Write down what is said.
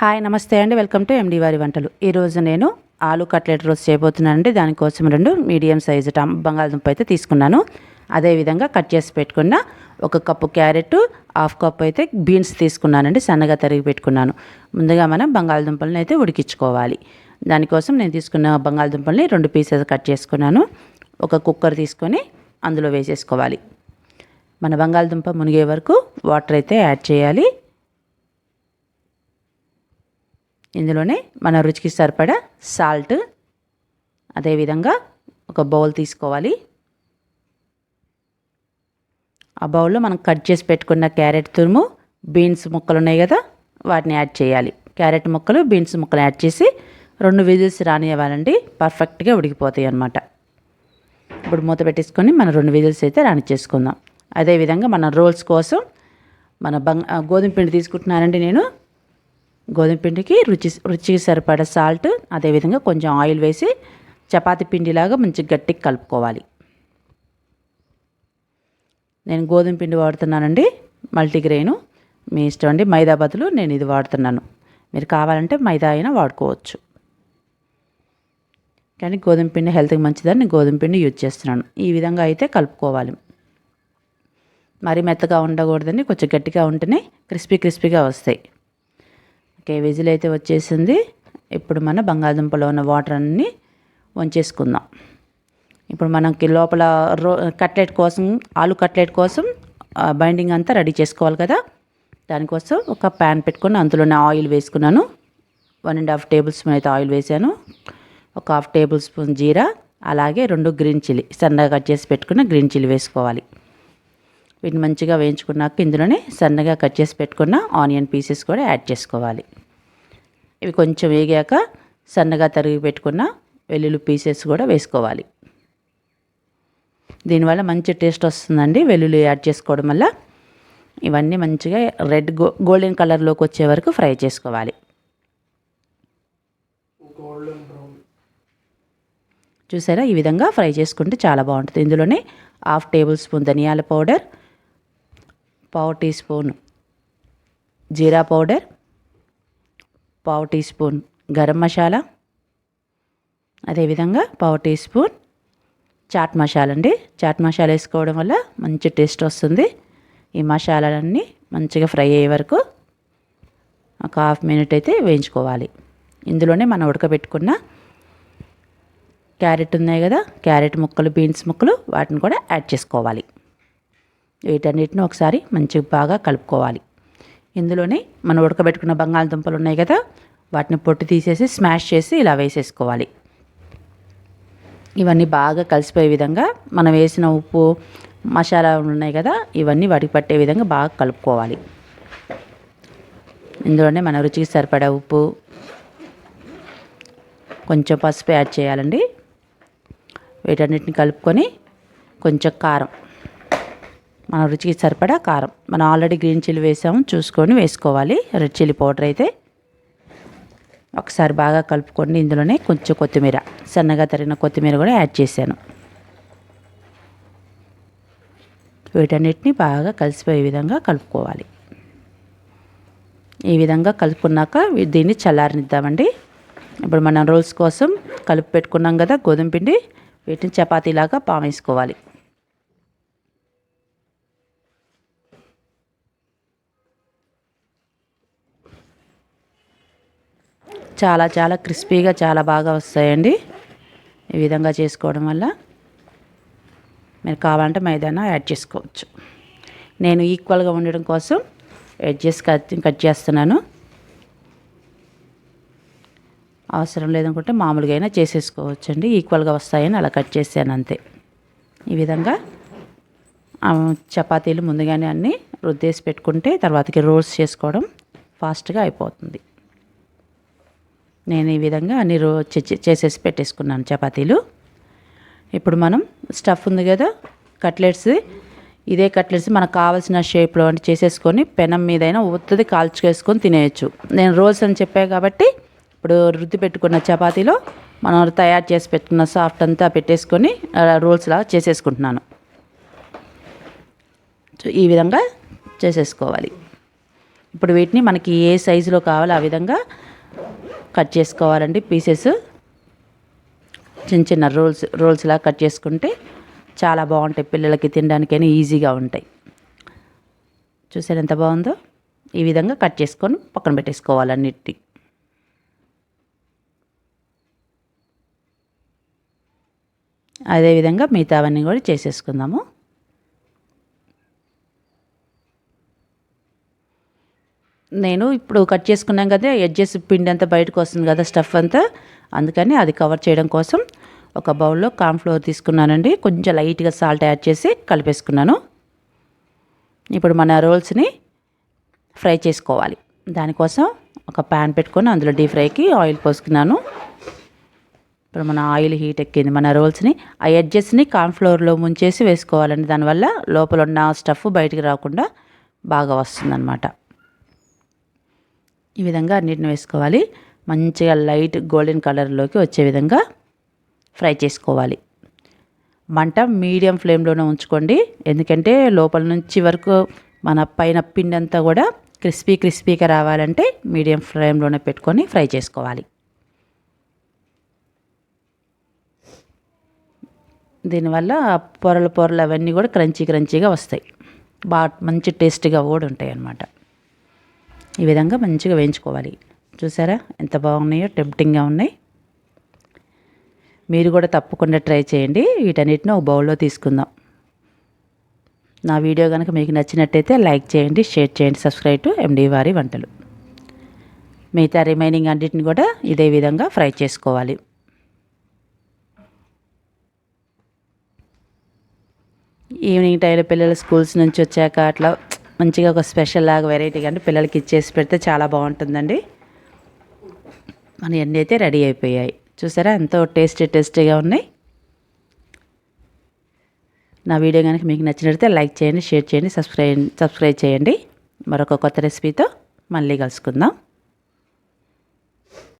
Hi నమస్తే అండి. Welcome to MD వారి వంటలు. ఈరోజు నేను ఆలు కట్లెట్ రోస్ట్ చేయబోతున్నానండి. దానికోసం రెండు మీడియం సైజు టమ్ బంగాళదుంప అయితే తీసుకున్నాను. అదేవిధంగా కట్ చేసి పెట్టుకున్న ఒక కప్పు క్యారెట్ హాఫ్ కప్ అయితే బీన్స్ తీసుకున్నానండి. సన్నగా తరిగి పెట్టుకున్నాను. ముందుగా మనం బంగాళదుంపలను అయితే ఉడికించుకోవాలి. దానికోసం నేను తీసుకున్న బంగాళదుంపల్ని రెండు పీసెస్ కట్ చేసుకున్నాను. ఒక కుక్కర్ తీసుకొని అందులో వేసేసుకోవాలి. మన బంగాళదుంప మునిగే వరకు వాటర్ అయితే యాడ్ చేయాలి. ఇందులోనే మన రుచికి సరిపడా సాల్ట్ అదేవిధంగా ఒక బౌల్ తీసుకోవాలి. ఆ బౌల్లో మనం కట్ చేసి పెట్టుకున్న క్యారెట్ తురుము బీన్స్ ముక్కలు ఉన్నాయి కదా వాటిని యాడ్ చేయాలి. క్యారెట్ ముక్కలు బీన్స్ ముక్కలు యాడ్ చేసి రెండు విజిల్స్ రానివ్వాలండి పర్ఫెక్ట్గా ఉడికిపోతాయి అన్నమాట. ఇప్పుడు మూత పెట్టేసుకొని మన రెండు విజిల్స్ అయితే రానిచ్చేసుకుందాం. అదేవిధంగా మన రోల్స్ కోసం మన బంగ్ గోధుమ పిండి తీసుకుంటున్నానండి నేను. గోధుమ పిండికి రుచి రుచికి సరిపడ సాల్ట్ అదేవిధంగా కొంచెం ఆయిల్ వేసి చపాతి పిండిలాగా మంచి గట్టిగా కలుపుకోవాలి. నేను గోధుమ పిండి వాడుతున్నానండి మల్టీగ్రెయిన్. మీ ఇష్టం అండి మైదా బదులు నేను ఇది వాడుతున్నాను. మీరు కావాలంటే మైదా అయినా వాడుకోవచ్చు. కానీ గోధుమ పిండి హెల్త్కి మంచిదని నేను గోధుమ పిండి యూజ్ చేస్తున్నాను. ఈ విధంగా అయితే కలుపుకోవాలి. మరీ మెత్తగా ఉండకూడదని కొంచెం గట్టిగా ఉంటేనే క్రిస్పీ క్రిస్పీగా వస్తాయి. ఓకే విజిల్ అయితే వచ్చేసింది. ఇప్పుడు మన బంగాళదుంపలో ఉన్న వాటర్ అన్నీ వంచేసుకుందాం. ఇప్పుడు మనకి లోపల రో కట్లెట్ కోసం ఆలు కట్లెట్ కోసం బైండింగ్ అంతా రెడీ చేసుకోవాలి కదా. దానికోసం ఒక ప్యాన్ పెట్టుకొని అందులోనే ఆయిల్ వేసుకున్నాను. One and half tablespoon అయితే ఆయిల్ వేసాను. ఒక హాఫ్ టేబుల్ స్పూన్ జీరా అలాగే రెండు గ్రీన్ చిల్లీ సన్నగా కట్ చేసి పెట్టుకున్న గ్రీన్ చిల్లీ వేసుకోవాలి. వీటిని మంచిగా వేయించుకున్నాక ఇందులోనే సన్నగా కట్ చేసి పెట్టుకున్న ఆనియన్ పీసెస్ కూడా యాడ్ చేసుకోవాలి. ఇవి కొంచెం వేగాక సన్నగా తరిగి పెట్టుకున్న వెల్లుల్లి పీసెస్ కూడా వేసుకోవాలి. దీనివల్ల మంచి టేస్ట్ వస్తుందండి వెల్లుల్లి యాడ్ చేసుకోవడం వల్ల. ఇవన్నీ మంచిగా రెడ్ గో గోల్డెన్ కలర్లోకి వచ్చే వరకు ఫ్రై చేసుకోవాలి. చూసారా? ఈ విధంగా ఫ్రై చేసుకుంటే చాలా బాగుంటుంది. ఇందులోనే హాఫ్ టేబుల్ స్పూన్ ధనియాల పౌడర్ పావు టీ స్పూన్ జీరా పౌడర్ పావు టీ స్పూన్ గరం మసాలా అదేవిధంగా పావు టీ స్పూన్ చాట్ మసాలా అండి. చాట్ మసాలా వేసుకోవడం వల్ల మంచి టేస్ట్ వస్తుంది. ఈ మసాలాలన్నీ మంచిగా ఫ్రై అయ్యే వరకు ఒక హాఫ్ మినిట్ అయితే వేయించుకోవాలి. ఇందులోనే మనం ఉడకబెట్టుకున్న క్యారెట్ ఉన్నాయి కదా క్యారెట్ ముక్కలు బీన్స్ ముక్కలు వాటిని కూడా యాడ్ చేసుకోవాలి. వీటన్నిటిని ఒకసారి మంచిగా బాగా కలుపుకోవాలి. ఇందులోనే మనం ఉడకబెట్టుకున్న బంగాళదుంపలు ఉన్నాయి కదా వాటిని పొట్టు తీసేసి స్మాష్ చేసి ఇలా వేసేసుకోవాలి. ఇవన్నీ బాగా కలిసిపోయే విధంగా మనం వేసిన ఉప్పు మసాలా ఉన్నాయి కదా ఇవన్నీ వాటికి పట్టే విధంగా బాగా కలుపుకోవాలి. ఇందులోనే మన రుచికి సరిపడా ఉప్పు కొంచెం పసుపు యాడ్ చేయాలండి. వీటన్నిటిని కలుపుకొని కొంచెం కారం. మన రుచికి సరిపడా కారం. మనం ఆల్రెడీ గ్రీన్ చిల్లీ వేసాము చూసుకొని వేసుకోవాలి. రెడ్ చిల్లీ పౌడర్ అయితే ఒకసారి బాగా కలుపుకొని ఇందులోనే కొంచెం కొత్తిమీర. సన్నగా తరిగిన కొత్తిమీర కూడా యాడ్ చేశాను. వీటన్నిటిని బాగా కలిసిపోయే విధంగా కలుపుకోవాలి. ఈ విధంగా కలుపుకున్నాక దీన్ని చల్లారనిద్దామండి. ఇప్పుడు మనం రోల్స్ కోసం కలుపు పెట్టుకున్నాం కదా గోధుమ పిండి. వీటిని చపాతీలాగా పామేసుకోవాలి. చాలా చాలా క్రిస్పీగా చాలా బాగా వస్తాయండి. ఈ విధంగా చేసుకోవడం వల్ల మీరు కావాలంటే మైదానా యాడ్ చేసుకోవచ్చు. నేను ఈక్వల్గా ఉండడం కోసం ఎడ్జెస్ కట్ కట్ చేస్తున్నాను. అవసరం లేదనుకుంటే మామూలుగా అయినా చేసేసుకోవచ్చండి. ఈక్వల్గా వస్తాయని అలా కట్ చేశాను అంతే. ఈ విధంగా చపాతీలు ముందుగానే అన్నీ రుద్దేసి పెట్టుకుంటే తర్వాతకి రోల్స్ చేసుకోవడం ఫాస్ట్గా అయిపోతుంది. నేను ఈ విధంగా అన్ని రో చేసేసి పెట్టేసుకున్నాను చపాతీలు. ఇప్పుడు మనం స్టఫ్ ఉంది కదా కట్లెట్స్. ఇదే కట్లెట్స్ మనకు కావాల్సిన షేప్లో అంటే చేసేసుకొని పెనం మీదైనా ఉత్తది కాల్చుకేసుకొని తినేయచ్చు. నేను రోల్స్ అని చెప్పాను కాబట్టి ఇప్పుడు రుద్ది పెట్టుకున్న చపాతీలో మనం తయారు చేసి పెట్టుకున్న సాఫ్ట్ అంతా పెట్టేసుకొని రోల్స్ లాగా చేసేసుకుంటున్నాను. ఈ విధంగా చేసేసుకోవాలి. ఇప్పుడు వీటిని మనకి ఏ సైజులో కావాలో ఆ విధంగా కట్ చేసుకోవాలండి పీసెస్. చిన్న చిన్న రోల్స్ రోల్స్లా కట్ చేసుకుంటే చాలా బాగుంటాయి పిల్లలకి తినడానికైనా ఈజీగా ఉంటాయి. చూసారు ఎంత బాగుందో? ఈ విధంగా కట్ చేసుకొని పక్కన పెట్టేసుకోవాలి అన్నిటి అదేవిధంగా మిగతావన్నీ కూడా చేసేసుకుందాము. నేను ఇప్పుడు కట్ చేసుకున్నాం కదా ఎడ్జెస్ పిండి అంతా బయటకు వస్తుంది కదా స్టఫ్ అంతా. అందుకని అది కవర్ చేయడం కోసం ఒక బౌల్లో కార్న్ఫ్లోర్ తీసుకున్నానండి. కొంచెం లైట్గా సాల్ట్ యాడ్ చేసి కలిపేసుకున్నాను. ఇప్పుడు మన రోల్స్ని ఫ్రై చేసుకోవాలి. దానికోసం ఒక ప్యాన్ పెట్టుకొని అందులో డీప్ ఫ్రైకి ఆయిల్ పోసుకున్నాను. ఇప్పుడు మన ఆయిల్ హీట్ ఎక్కింది. మన రోల్స్ని ఆ ఎడ్జెస్ని కాన్ఫ్లోర్లో ముంచేసి వేసుకోవాలండి. దానివల్ల లోపల ఉన్న స్టఫ్ బయటికి రాకుండా బాగా వస్తుందన్నమాట. ఈ విధంగా అన్నిటిని వేసుకోవాలి. మంచిగా లైట్ గోల్డెన్ కలర్లోకి వచ్చే విధంగా ఫ్రై చేసుకోవాలి. మంట మీడియం ఫ్లేమ్లోనే ఉంచుకోండి. ఎందుకంటే లోపల నుంచి వరకు మన పైన పిండి అంతా కూడా క్రిస్పీ క్రిస్పీగా రావాలంటే మీడియం ఫ్లేమ్లోనే పెట్టుకొని ఫ్రై చేసుకోవాలి. దీనివల్ల పొరలు పొరలు అవన్నీ కూడా క్రంచీ క్రంచీగా వస్తాయి. బాగా మంచి టేస్టీగా కూడా ఉంటాయి అన్నమాట ఈ విధంగా మంచిగా వేయించుకోవాలి. చూసారా? ఎంత బాగున్నాయో టెంప్టింగ్గా ఉన్నాయి. మీరు కూడా తప్పకుండా ట్రై చేయండి. వీటన్నిటిని ఒక బౌల్లో తీసుకుందాం. నా వీడియో కనుక మీకు నచ్చినట్టయితే లైక్ చేయండి షేర్ చేయండి సబ్స్క్రైబ్ టు ఎండి వారి వంటలు. మిగతా రిమైనింగ్ అన్నిటిని కూడా ఇదే విధంగా ఫ్రై చేసుకోవాలి. ఈవినింగ్ టైంలో పిల్లలు స్కూల్స్ నుంచి వచ్చాక అట్లా మంచిగా ఒక స్పెషల్ లాగా వెరైటీగా అంటే పిల్లలకి ఇచ్చేసి పెడితే చాలా బాగుంటుందండి. మన ఎన్ని అయితే రెడీ అయిపోయాయి. చూసారా? ఎంతో టేస్టీ టేస్టీగా ఉన్నాయి. నా వీడియో కనుక మీకు నచ్చినట్లయితే లైక్ చేయండి షేర్ చేయండి సబ్స్క్రైబ్ సబ్స్క్రైబ్ చేయండి. మరొక కొత్త రెసిపీతో మళ్ళీ కలుసుకుందాం.